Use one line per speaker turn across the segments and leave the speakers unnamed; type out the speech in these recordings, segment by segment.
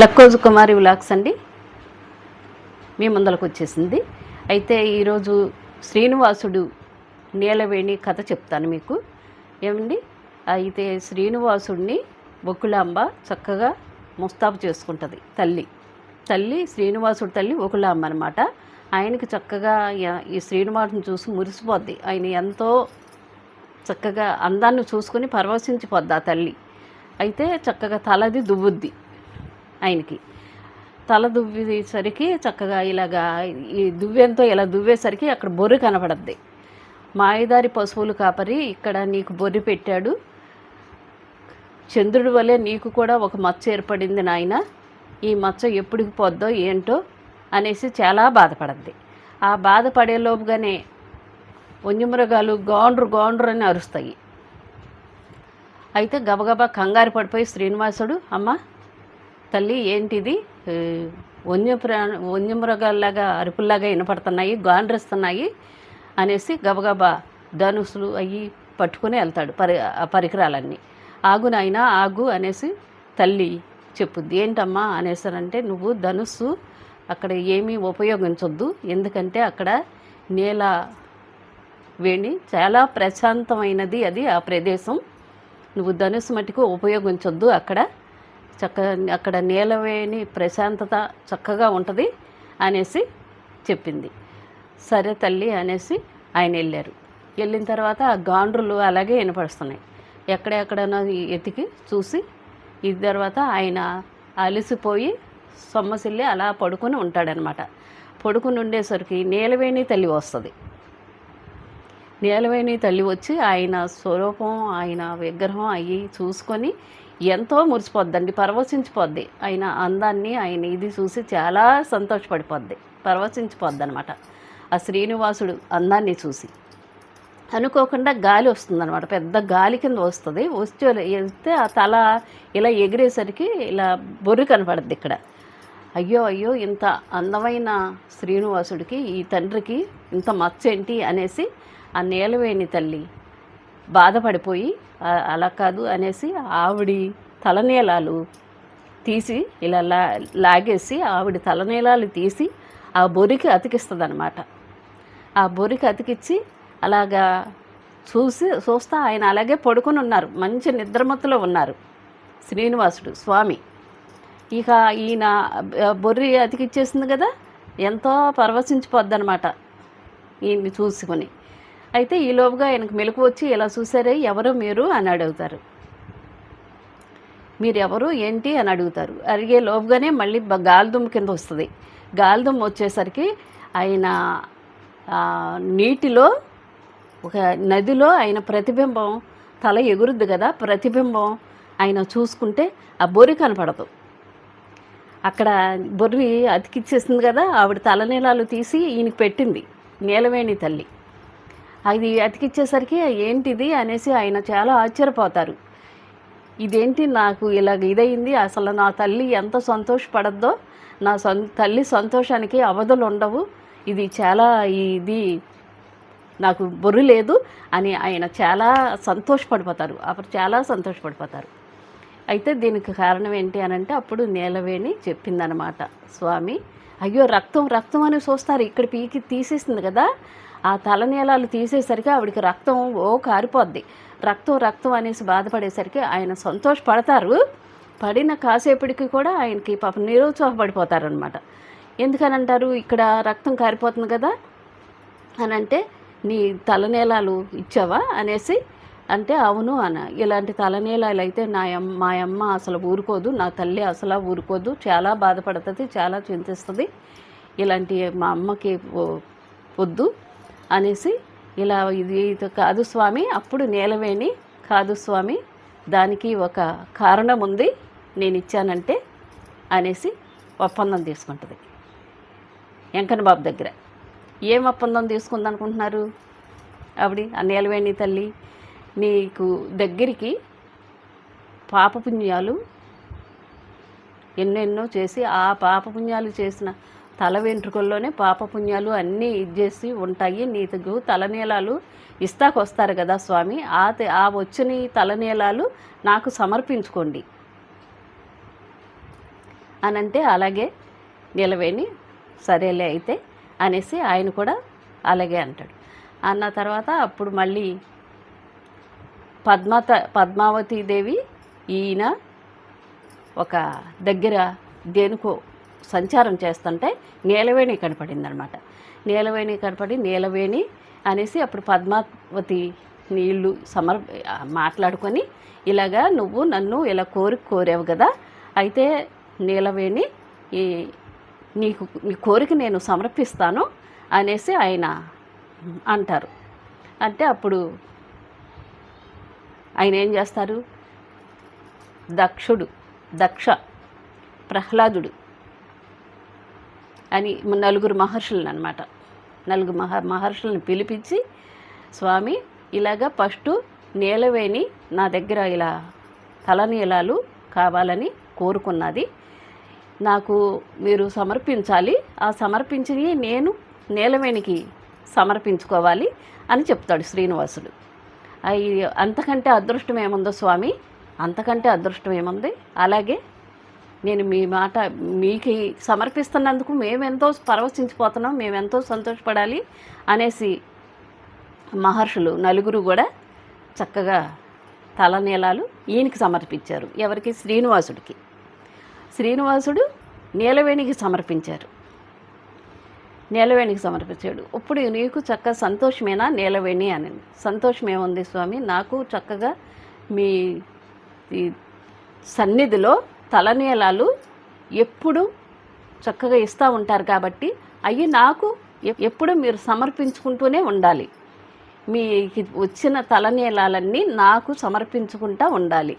లక్కోజు కుమారి vlogs అండి. మీ ముందలకు వచ్చేసింది. అయితే ఈరోజు శ్రీనివాసుడు నీలవేణి కథ చెప్తాను మీకు. ఏమండి? అయితే శ్రీనివాసుడిని బొక్కులాంబ చక్కగా ముస్తాబు చేసుకుంటుంది తల్లి. తల్లి శ్రీనివాసుడు తల్లి ఒకలాంబ అనమాట ఆయనకి చక్కగా ఈ శ్రీనివాసుని చూసి మురిసిపోద్ది. ఆయన ఎంతో చక్కగా అందాన్ని చూసుకుని పరవశించిపోద్ది ఆ తల్లి. అయితే చక్కగా తలది దువ్వుద్ది. ఆయనకి. తల దువ్వేసరికి చక్కగా ఇలాగా ఈ దువ్వెంతో ఇలా దువ్వేసరికి అక్కడ బొర్రి కనపడద్ది. మాయదారి పశువులు కాపరి ఇక్కడ నీకు బొర్రి పెట్టాడు. చంద్రుడి వలె నీకు కూడా ఒక మచ్చ ఏర్పడింది నాయన. ఈ మచ్చ ఎప్పటికి పోద్దో ఏంటో అనేసి చాలా బాధపడద్ది. ఆ బాధపడేలోపుగానే వంజమృగాలు గోండ్రు గోండ్రు అని అరుస్తాయి. అయితే గబగబా కంగారు పడిపోయి శ్రీనివాసుడు అమ్మ తల్లి ఏంటిది? వన్యప్రా వన్య వన్యమృగాల్లాగా అరుపుల్లాగా వినపడుతున్నాయి గాండ్రిస్తున్నాయి అనేసి గబగబా ధనుసులు అవి పట్టుకుని వెళ్తాడు పరి ఆ పరికరాలన్నీ. ఆగు నాయనా ఆగు అనేసి తల్లి చెప్పుద్ది. ఏంటమ్మా? అనేసారంటే నువ్వు ధనుస్సు అక్కడ ఏమీ ఉపయోగించొద్దు. ఎందుకంటే అక్కడ నేల వేణి చాలా ప్రశాంతమైనది అది ఆ ప్రదేశం. నువ్వు ధనుసు మటుకు ఉపయోగించొద్దు. అక్కడ చక్క అక్కడ నీలవేణి ప్రశాంతత చక్కగా ఉంటుంది అనేసి చెప్పింది. సరే తల్లి అనేసి ఆయన వెళ్ళారు. వెళ్ళిన తర్వాత ఆ గాండ్రులు అలాగే వినపడుస్తున్నాయి. ఎక్కడెక్కడనో ఎతికి చూసి ఇది తర్వాత ఆయన అలసిపోయి సొమ్మసిల్లి అలా పడుకొని ఉంటాడనమాట. పడుకుని ఉండేసరికి నీలవేణి తల్లి వస్తుంది. నీలవేణి తల్లి వచ్చి ఆయన స్వరూపం ఆయన విగ్రహం అయ్యి చూసుకొని ఎంతో మురిసిపోద్దండి పరవశించిపోద్ది. ఆయన అందాన్ని ఆయన ఇది చూసి చాలా సంతోషపడిపోద్ది. పరవశించిపోద్ది అనమాట ఆ శ్రీనివాసుడు అందాన్ని చూసి. అనుకోకుండా గాలి వస్తుందన్నమాట. పెద్ద గాలి కింద వస్తుంది. వచ్చి వెళ్తే ఆ తల ఇలా ఎగిరేసరికి ఇలా బొర్రి కనపడుద్ది ఇక్కడ. అయ్యో అయ్యో ఇంత అందమైన శ్రీనివాసుడికి ఈ తండ్రికి ఇంత మచ్చేంటి అనేసి ఆ నేలవేణి తల్లి బాధపడిపోయి అలా కాదు అనేసి ఆవిడి తలనీలాలు తీసి ఇలా లా లాగేసి ఆవిడ తలనీలాలు తీసి ఆ బొరికి అతికిస్తుంది అనమాట ఆ బొరికి అతికిచ్చి అలాగా చూసి చూస్తా ఆయన అలాగే పడుకొని ఉన్నారు. మంచి నిద్రమత్తులో ఉన్నారు. శ్రీనివాసుడు స్వామి. ఇక ఈయన బొర్రి అతికిచ్చేసింది కదా? ఎంతో పరవశించిపోద్ది అనమాట ఈయన్ని చూసుకొని. అయితే ఈ లోపుగా ఆయనకు మెలకు వచ్చి ఇలా చూసారే ఎవరు మీరు? అని అడుగుతారు. మీరు ఎవరు? ఏంటి? అని అడుగుతారు. అడిగే లోపుగానే మళ్ళీ గాలిదుమ్ము కింద వస్తుంది. గాలిదుమ్ము వచ్చేసరికి ఆయన నీటిలో ఒక నదిలో ఆయన ప్రతిబింబం తల ఎగురుద్ది కదా ప్రతిబింబం ఆయన చూసుకుంటే ఆ బొరి కనపడదు. అక్కడ బొర్రి అతికిచ్చేసింది కదా ఆవిడ తలనీలాలు తీసి ఈయనకి పెట్టింది నీలవేణి తల్లి. అది అతికిచ్చేసరికి ఏంటిది అనేసి ఆయన చాలా ఆశ్చర్యపోతారు. ఇదేంటి నాకు ఇలాగ ఇదయింది? అసలు నా తల్లి ఎంత సంతోషపడద్దో? నా సొం తల్లి సంతోషానికి అవధులు ఉండవు. ఇది చాలా ఇది నాకు బొర్రు లేదు అని ఆయన చాలా సంతోషపడిపోతారు. అప్పుడు చాలా సంతోషపడిపోతారు. అయితే దీనికి కారణం ఏంటి అని అంటే అప్పుడు నేలవేణి చెప్పిందనమాట స్వామి అయ్యో రక్తం రక్తం అని చూస్తారు. ఇక్కడ పీకి తీసేసింది కదా. ఆ తలనీలాలు తీసేసరికి ఆవిడికి రక్తం ఓ కారిపోద్ది. రక్తం రక్తం అనేసి బాధపడేసరికి ఆయన సంతోషపడతారు. పడిన కాసేపటికి కూడా ఆయనకి పాపం నిరుత్సాహపడిపోతారనమాట ఎందుకనంటారు? ఇక్కడ రక్తం కారిపోతుంది కదా? అని అంటే నీ తలనీలాలు ఇచ్చావా? అనేసి అంటే అవును అన్న ఇలాంటి తలనీలాలు అయితే నా అమ్మ మా అమ్మ అసలు ఊరుకోదు. నా తల్లి అసలు ఊరుకోదు. చాలా బాధపడుతుంది చాలా చింతిస్తుంది. ఇలాంటి మా అమ్మకి వద్దు. అనేసి ఇలా ఇది ఇది కాదు స్వామి అప్పుడు నీలవేణి కాదు స్వామి దానికి ఒక కారణం ఉంది నేను ఇచ్చానంటే అనేసి ఒప్పందం తీసుకుంటుంది. వెంకన్న బాబు దగ్గర. ఏం ఒప్పందం తీసుకుందనుకుంటున్నారు? ఆవిడ ఆ నీలవేణి తల్లి నీకు దగ్గరికి పాపపుణ్యాలు ఎన్నెన్నో చేసి ఆ పాపపుణ్యాలు చేసిన తల వెంట్రుకల్లోనే పాపపుణ్యాలు అన్నీ ఇచ్చేసి ఉంటాయి. నీకు తలనీలాలు ఇస్తాకొస్తారు కదా స్వామి. ఆ ఆ వచ్చిన తలనీలాలు నాకు సమర్పించుకోండి. అని అంటే అలాగే నిలవేణి సరేలే అయితే అనేసి ఆయన కూడా అలాగే అంటాడు. అన్న తర్వాత అప్పుడు మళ్ళీ పద్మత పద్మావతి దేవి ఈయన ఒక దగ్గర దేనికో సంచారం చేస్తుంటే నీలవేణి కనపడింది అనమాట నీలవేణి కనపడి నీలవేణి అనేసి అప్పుడు పద్మావతి నీళ్ళు సమర్ మాట్లాడుకొని ఇలాగా నువ్వు నన్ను ఇలా కోరిక కోరావు కదా అయితే నీలవేణి ఈ నీకు నీ కోరిక నేను సమర్పిస్తాను అనేసి ఆయన అంటారు. అంటే అప్పుడు ఆయన ఏం చేస్తారు? దక్షుడు దక్ష ప్రహ్లాదుడు అని నలుగురు మహర్షులను అనమాట నలుగురు మహ మహర్షులను పిలిపించి స్వామి ఇలాగా ఫస్ట్ నీలవేణి నా దగ్గర ఇలా తలనీలాలు కావాలని కోరుకున్నది. నాకు మీరు సమర్పించాలి. ఆ సమర్పించినవి నేను నీలవేణికి సమర్పించుకోవాలి అని చెప్తాడు శ్రీనివాసుడు. అయి అంతకంటే అదృష్టం ఏముందో స్వామి? అంతకంటే అదృష్టం ఏముంది? అలాగే నేను మీ మాట మీకు సమర్పిస్తున్నందుకు మేమెంతో పరవశించిపోతున్నాం మేమెంతో సంతోషపడాలి అనేసి మహర్షులు నలుగురు కూడా చక్కగా తలనీలాలు ఈయనకి సమర్పించారు. ఎవరికి? శ్రీనివాసుడికి. శ్రీనివాసుడు నీలవేణికి సమర్పించారు. నీలవేణికి సమర్పించాడు. ఇప్పుడు నీకు చక్కగా సంతోషమేనా నీలవేణి? అని సంతోషం ఏముంది స్వామి? నాకు చక్కగా మీ ఈ సన్నిధిలో తలనీలాలు ఎప్పుడు చక్కగా ఇస్తూ ఉంటారు కాబట్టి అవి నాకు ఎప్పుడు మీరు సమర్పించుకుంటూనే ఉండాలి. మీకు వచ్చిన తలనీలాలన్నీ నాకు సమర్పించుకుంటా ఉండాలి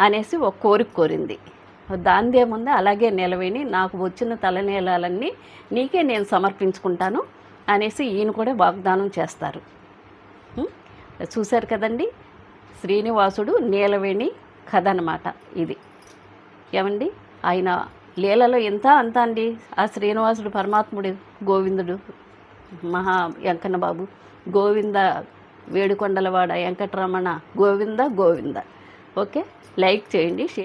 అనేసి ఒక కోరిక కోరింది. దాందేముంది అలాగే నిలవేని నాకు వచ్చిన తలనీలాలన్నీ నీకే నేను సమర్పించుకుంటాను అనేసి ఈయన కూడా వాగ్దానం చేస్తారు. చూశారు కదండి? శ్రీనివాసుడు నీలవేణి కథ అన్నమాట ఇది. ఏమండి? ఆయన లీలలో ఎంత అంత అండి? ఆ శ్రీనివాసుడు పరమాత్ముడు గోవిందుడు మహా వెంకన్న బాబు గోవింద వేడుకొండలవాడ వెంకటరమణ గోవింద గోవింద. ఓకే? లైక్ చేయండి షేర్